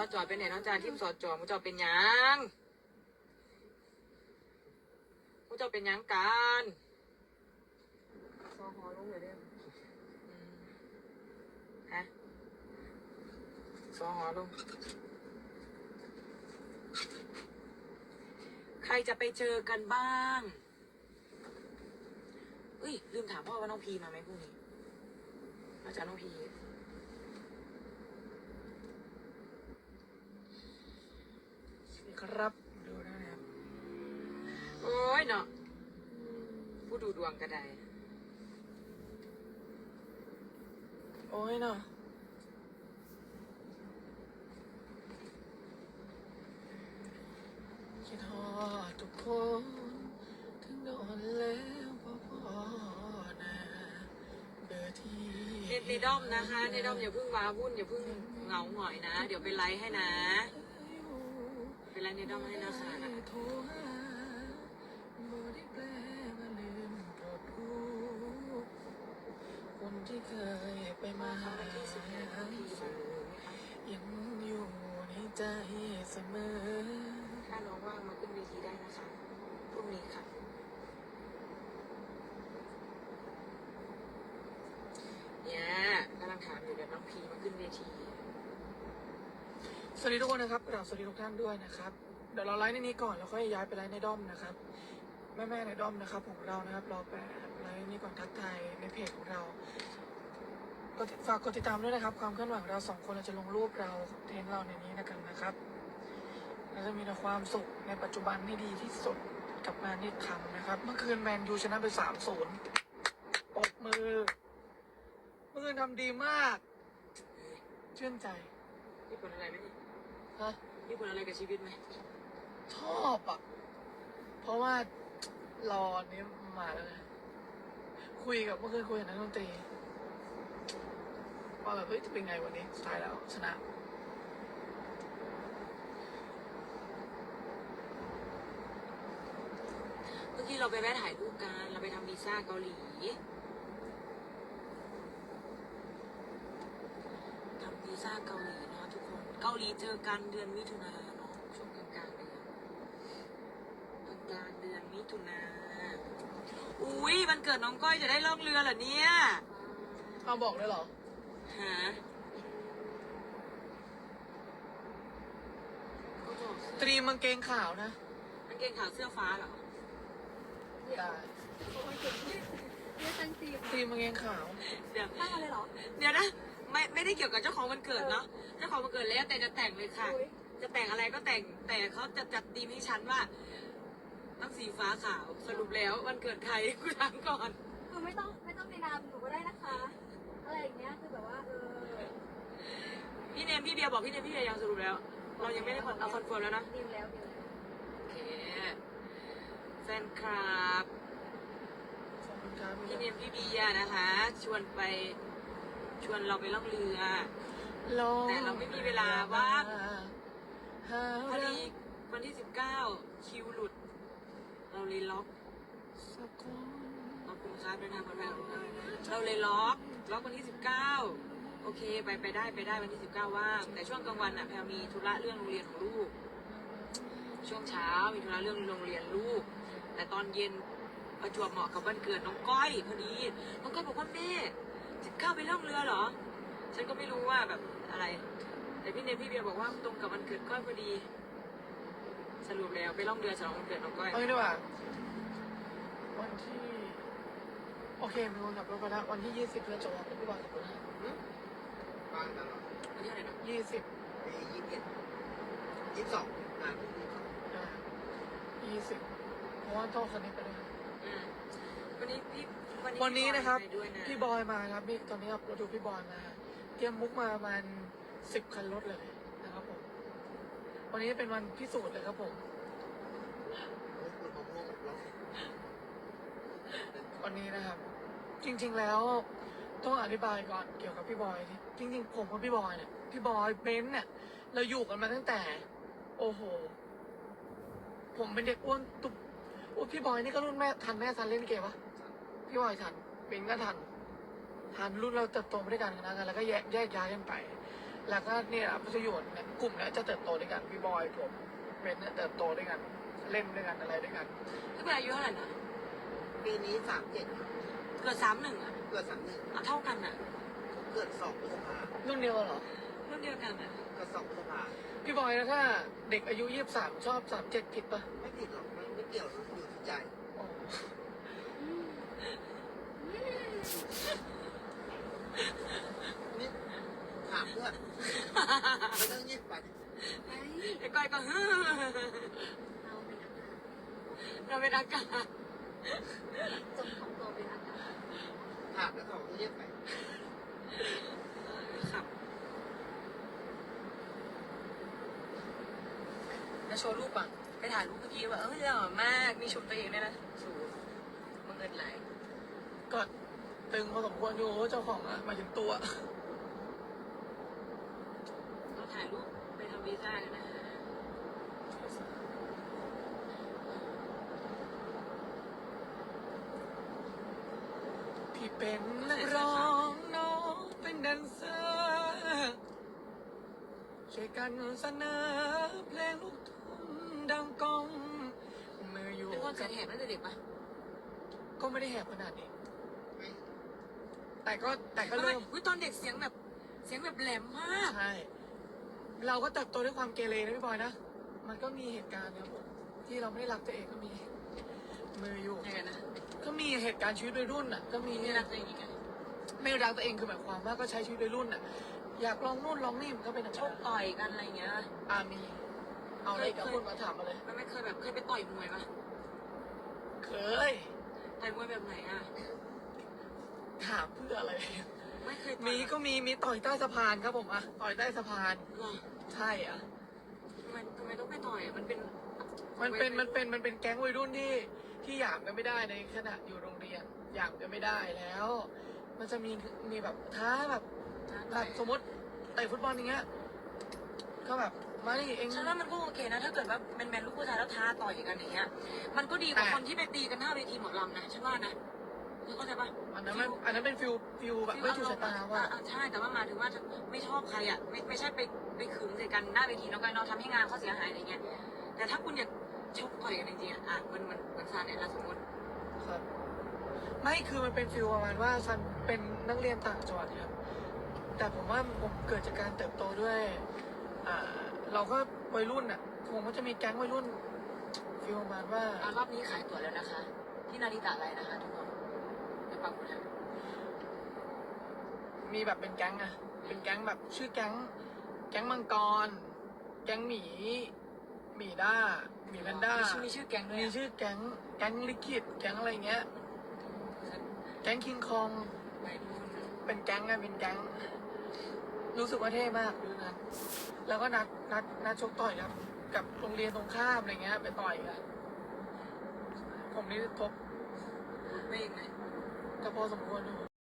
อจอเป็นไหนน้องจาทีมสอจอมุจอเป็นหยังมุจอเป็นหยังกันซอฮอลงเลยเด้ออืมฮะสอหอลงใครจะไปเจอกันบ้างเอ้ยลืมถามพ่อว่าน้องพีมาไหมพรุ่งนี้อาจารย์น้องพีสวัสดี ครับ ดูนะครับ โอ้ยเนาะผู้ดูดวงกระไดโอ้ยเนาะคิดฮอดทุกคน ถึงโดนแล้วพอพอนะเบอร์ที่ในในด้อมนะคะ ในด้อมอย่าเพิ่งว้าวุ่นอย่าเพิ่งเหงาหงอยนะ เดี๋ยวไปไลฟ์ให้นะ ไปไลฟ์ในด้อมให้นะคะคนที่เคยไปมาหาสู่ยังอยู่ในใจเสมอ ถ้าน้องว่างมาขึ้นเวทีได้นะคะพรุ่งนี้ค่ะ เนี่ยกำลังถามอยู่เดี๋ยวน้องพีมาขึ้นเวที ส วัสดีทุกคนนะครับกราบสวัสดีทุกท่านด้วยนะครับ เดี๋ยวเราไลฟ์ในนี้ก่อนแล้วค่อยย้ายไปไลฟ์ในด้อมนะครับ แม่แม่ในด้อมนะครับของเรานะครับรอไปไลฟ์นี้ก่อนทักทายในเพจของเราก็ฝากกดติดตามด้วยนะครับ ความเคลื่อนไหวของเราสองคนเราจะลงรูปเราเทนเราในนี้นะครับนะครับเราจะมีแต่ความสุขในปัจจุบันที่ดีที่สุดกับงานที่ทำนะครับ เมื่อคืนแมนยูชนะไปสามศูนย์ปบมือ เมื่อคืนทำดีมากชื่นใจมีผลอะไรไหมนี่ ฮะมีผลอะไรกับชีวิตไหมชอบอะ เพราะว่ารออันนี้มาแล้วไงคุยกับเมื่อคืนคุยกับนักดนตรีว่าแบบเฮ้ยจะเป็นไงวันนี้สุดท้ายแล้วชนะเมื่อกี้เราไปแวะถ่ายรูปกันเราไปทำวีซ่าเกาหลีทำวีซ่าเกาหลีเนาะทุกคนเกาหลีเจอกันเดือนมิถุนาเนาะช่วงกลางกลางๆเดือนกลางกลางๆเดือนมิถุนาอุ้ยวันเกิดน้องก้อยจะได้ล่องเรือเหรอเนี่ยเอาบอกเลยเหรอหาก็บอกสิตรีมกางเกงขาวนะกางเกงขาวเสื้อฟ้าเหรอได้เรียกตั้งตีมตรีมกางเกงขาว เดี๋ยวตั้งอะไรเหรอ เดี๋ยวนะ ไม่ไม่ได้เกี่ยวกับเจ้าของวันเกิดเนาะเจ้าของวันเกิดแล้วแต่จะแต่งเลยค่ะอุ๊ยจะแต่งอะไรก็แต่งแต่เขาจะจัดธีมให้ฉันว่าต้องสีฟ้าขาวสรุปแล้ววันเกิดใครกูถามก่อน คือไม่ต้องไม่ต้องในนามหนูก็ได้นะคะ อะไรอย่างเงี้ยคือแบบว่าเออพี่เนมพี่เบียร์บอกพี่เนมพี่เบียร์ยังสรุปแล้ว เรายังไม่ได้คอนเอาคอนเฟิร์มแล้วนะดีลแล้วดีลแล้วโอเคแฟนคลับขอบคุณครับพี่เนมพี่เบียร์นะคะ ชวนไป ชวนเราไปล่องเรือ แต่เราไม่มีเวลาว่างหาพอรัดีกวันที่สิบเก้าคิวหลุด เราเลยล็อกสักคนขอบคุณครับเดินทางปลอดภัยของเราเราเลยล็อกล็อกวันที่สิบเก้าโอเค ไปไปได้ไปได้วันที่สิบเก้าว่างแต่ช่วงกลางวันอะแพลมีธุระเรื่องโรงเรียนของลูก ช่วงเช้ามีธุระเรื่องโรงเรียนลูก แต่ตอนเย็นประจวบเหมาะกับวันเกิดน้องก้อยพอดีน้องก้อยบอกว่าแม่ สิบเก้าไปล่องเรือเหรอ ฉันก็ไม่รู้ว่าแบบอะไร แต่พี่เนมพี่เบียร์บอกว่าตรงกับวันเกิดก้อยพอดี สรุปแล้วไปล่องเรือฉลองวันเกิดน้องก้อย เอางี้ดีกว่าวันที่ โอเคมีคนขับรถไปแล้ววันที่ยี่สิบเพื่อนจะวางเป็นพี่บอลกับคนห้าบ้านตลอดวันที่เท่าไหร่นะยี่สิบปียี่สิบเอ็ดยี่สิบสองอ่าปียี่สิบสองอ่ายี่สิบเพราะว่าต้องคันนี้ไปด้วยอืม วันนี้พี่วันนี้นะครับพี่บอยมาครับนี่ตอนนี้ครับเราดูพี่บอยมาเตรียมมุกมาประมาณสิบคันรถเลยนะครับผมวันนี้เป็นวันพิสูจน์เลยครับผมวันนี้นะครับ จริง ๆแล้วต้องอธิบายก่อนเกี่ยวกับพี่บอยที่จริง ๆ ผมกับพี่บอยเนี่ยพี่บอยเบนเนี่ยเราอยู่กันมาตั้งแต่ โอ้โห ผมเป็นเด็กอ้วนตุบโอ้พี่บอยนี่ก็รุ่นแม่ทันแม่ทันเล่นเกมปะ พี่บอยทันเบนซ์ก็ทันทันรุ่นเราเติบโตมาด้วยกันนะกันแล้วก็แยกแยกย้ายกันไป แล้วก็เนี่ยพัชโยนเนี่ยกลุ่มเนี้ยจะเติบโตด้วยกันพี่บอยผมเบนเนี่ยเติบโตด้วยกัน เล่นด้วยกันอะไรด้วยกันพี่เป็นอายุเท่าไหร่นะปีนี้สามเจ็ดเกิดสามหนึ่งอะเกิดสามหนึ่งอะเท่ากันอะเกิดสองพฤษภารุ่นเดียวกันเหรอรุ่นเดียวกันอะเกิดสองพฤษภาพี่บอยแล้วถ้าเด็กอายุยี่สิบสามชอบสามเจ็ดผิดปะไม่ผิดหรอกมันไม่เกี่ยวอยู่ที่ใจอ๋อ นี่ถามเพื่อนไม่ต้องยิบไปเฮ้ยไอ้ก้อยก็ฮึ่มเราเป็นอากาศเราเป็นอากาศจงของตัวเป็นอากาศถามแล้วเขาก็เรียกไปครับแล้วโชว์รูปอะ ไปถ่ายรูปเมื่อกี้ว่า เออหล่อมาก มีชมตัวเองด้วยนะสูมึงเงินไหล ก็ตึงพอสมควรอยู่เจ้าของอะหมายถึงตัวเราถ่ายรูปไปทำวีซ่ากันนะพี่เป็นนักร้องน้องเป็นแดนเซอร์ช่วยกันเสนอเพลงลูกทุ่งดังก้องมืออยู่เป็นคนเสียงแหบตั้งแต่เด็กปะก็ไม่ได้แหบขนาดนี้ไม่ แต่ก็แต่ก็ทำไมเริ่ม อุ๊ยตอนเด็กเสียงแบบเสียงแบบแหลมมาก ใช่ เราก็เติบโตด้วยความเกเรนะพี่บอยนะ มันก็มีเหตุการณ์นะครับผมที่เราไม่ได้รักตัวเองก็มี มืออยู่ ยังไงนะก็มีเหตุการณ์ชีวิตวัยรุ่นอะ ก็มีไม่รักตัวเองอีกไงไม่รักตัวเองคือหมายความว่าก็ใช้ชีวิตวัยรุ่นอะ อยากลองนู่นลองนี่มันก็เป็นธรรมชกดาต่อยกันอะไรเงี้ยอ่ามี เอาอะไรกับคุณมาถามมาเลย มันไม่เคยแบบเคยไปต่อยมวยปะเคย ต่อยมวยแบบไหนอะ ถามเพื่ออะไร ไม่เคยต่อยมีก็มีมีต่อยใต้สะพานครับผมอะต่อยใต้สะพาน หรอใช่อะ ทำไมทำไมต้องไปต่อยอะมันเป็นมันเป็นมันเป็นมันเป็นแก๊งวัยรุ่นที่ที่หยามกันไม่ได้ในขณะอยู่โรงเรียนหยามกันไม่ได้แล้ว มันจะมีมีแบบท้าแบบแบบสมมติเตะฟุตบอลอย่างเงี้ยก็แบบมาดิเอง ฉันว่ามันก็โอเคนะ ถ้าเกิดว่าเป็นแมนลูกผู้ชายแล้วท้าต่อยกันอย่างเงี้ย มันก็ดีกว่าแต่ คนที่ไปตีกันหน้าเวทีหมอลำนะฉันว่านะ คือเข้าใจปะอันนั้นมันอันนั้นเป็นฟิลฟิลแบบไม่ถูกชะตาว่าอะใช่แต่ว่าหมายถึงว่าจะไม่ชอบใครอะไม่ไม่ใช่ไปไปขึงใส่กันหน้าเวทีน้องกันเนาะทำให้งานเขาเสียหายอะไรเงี้ยแต่ถ้าคุณอยากชกต่อยกันจริงๆอะอะมันมันมันซาเนี่ยเราสมมติครับไม่คือมันเป็นฟิลประมาณว่าซันเป็นนักเรียนต่างจังหวัดครับแต่ผมว่าผมเกิดจากการเติบโตด้วยอ่าเราก็วัยรุ่นอะผมก็จะมีแก๊งวัยรุ่นฟิลประมาณว่าอะรอบนี้ขายตั๋วแล้วนะคะ ที่นาริตะอะไรนะคะทุกคน เดี๋ยวปักหมุดให้มีแบบเป็นแก๊งอะเป็นแก๊งแบบชื่อแก๊ง แก๊งมังกร แก๊งหมี หมีด้า หมีแพนด้ามีชื่อมีชื่อแก๊งด้วยมีอะชื่อแก๊ง แก๊งลิขิต แก๊งอะไรเงี้ย แก๊งคิงคองไปดูคนดูเป็นแก๊งอะเป็นแก๊ง รู้สึกว่าเท่มากดูนั้น แล้วก็นัดนัดนัดชกต่อยครับ กับโรงเรียนตรงข้ามอะไรเงี้ย ไปต่อยกันผมนี่ทบไม่อีกไหม ก็พอสมควรอยู่